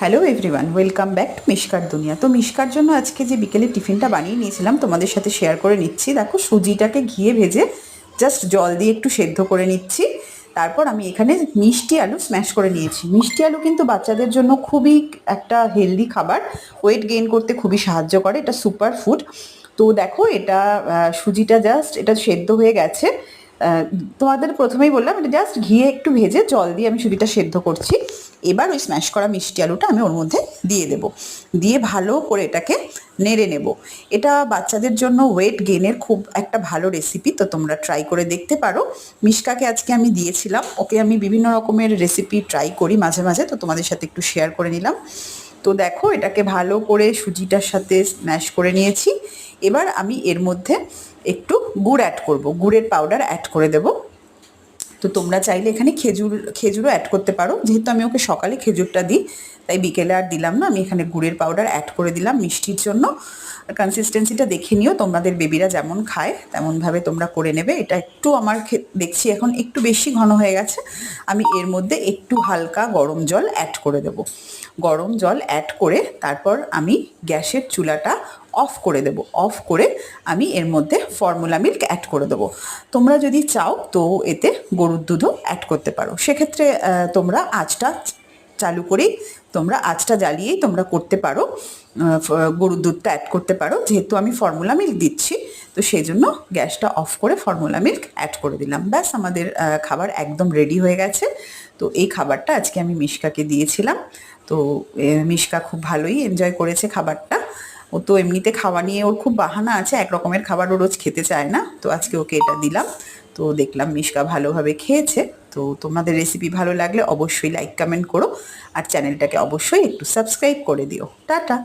Hello everyone welcome back to মিশকার দুনিয়া তো মিশকার জন্য আজকে যে বিকেলে টিফিনটা বানিয়ে নিয়েছিলাম, তোমাদের সাথে শেয়ার করে নিচ্ছি। দেখো, সুজিটাকে ঘিয়ে ভেজে জাস্ট জল দিয়ে একটু সেদ্ধ করে নিচ্ছি। তারপর আমি এখানে মিষ্টি আলু স্ম্যাশ করে নিয়েছি। মিষ্টি আলু কিন্তু বাচ্চাদের জন্য খুবই একটা হেলদি খাবার। ওয়েট গেইন করতে খুবই সাহায্য করে। এটা সুপার ফুড তো দেখো, এটা সুজিটা জাস্ট এটা সেদ্ধ হয়ে গেছে। তোমাদের প্রথমেই বললাম, এটা জাস্ট ঘিয়ে একটু ভেজে জল দিয়ে আমি সুজিটা সেদ্ধ করছি। এবার ওই স্ম্যাশ করা মিষ্টি আলুটা আমি ওর মধ্যে দিয়ে দেব। দিয়ে ভালো করে এটাকে নেড়ে নেব। এটা বাচ্চাদের জন্য ওয়েট গেনের খুব একটা ভালো রেসিপি তো তোমরা ট্রাই করে দেখতে পারো। মিশকাকে আজকে আমি দিয়েছিলাম। ওকে আমি বিভিন্ন রকমের রেসিপি ট্রাই করি মাঝে মাঝে, তো তোমাদের সাথে একটু শেয়ার করে নিলাম। তো দেখো, এটাকে ভালো করে সুজিটার সাথে স্ম্যাশ করে নিয়েছি। এবার আমি এর মধ্যে একটু গুড় অ্যাড করব। গুড়ের পাউডার অ্যাড করে দেবো। তো তোমরা চাইলে এখানে খেজুর, খেজুরও অ্যাড করতে পারো। যেহেতু আমি ওকে সকালে খেজুরটা দিই, তাই বিকেলে আর দিলাম না। আমি এখানে গুড়ের পাউডার অ্যাড করে দিলাম মিষ্টির জন্য। কনসিস্টেন্সিটা দেখে নিও, তোমাদের বেবিরা যেমন খায়, তেমনভাবে তোমরা করে নেবে। এটা একটু আমার দেখছি এখন একটু বেশি ঘন হয়ে গেছে। আমি এর মধ্যে একটু হালকা গরম জল অ্যাড করে দেব। গরম জল অ্যাড করে তারপর আমি গ্যাসের চুলাটা অফ করে দেব। অফ করে আমি এর মধ্যে ফর্মুলা মিল্ক অ্যাড করে দেবো। তোমরা যদি চাও তো এতে গরুর দুধও অ্যাড করতে পারো। সেক্ষেত্রে তোমরা আঁচটা চালু করেই তোমরা আঁচটা জ্বালিয়েই তোমরা করতে পারো। গরুর দুধটা অ্যাড করতে পারো। যেহেতু আমি ফর্মুলা মিল্ক দিচ্ছি, তো সেই জন্য গ্যাসটা অফ করে ফর্মুলা মিল্ক অ্যাড করে দিলাম। ব্যাস, আমাদের খাবার একদম রেডি হয়ে গেছে। তো এই খাবারটা আজকে আমি মিশকাকে দিয়েছিলাম। তো মিশকা খুব ভালোই এনজয় করেছে খাবারটা। ও তো এমনিতে খাওয়া নিয়ে ওর খুব বাহানা আছে, এক রকমের খাবার ও রোজ খেতে চায় না। তো আজকে ওকে এটা দিলাম। তো দেখলাম মিশকা ভালোভাবে খেয়েছে। তো তোমাদের রেসিপি ভালো লাগলে অবশ্যই লাইক কমেন্ট করো। আর চ্যানেলটাকে অবশ্যই একটু সাবস্ক্রাইব করে দিও। টাটা!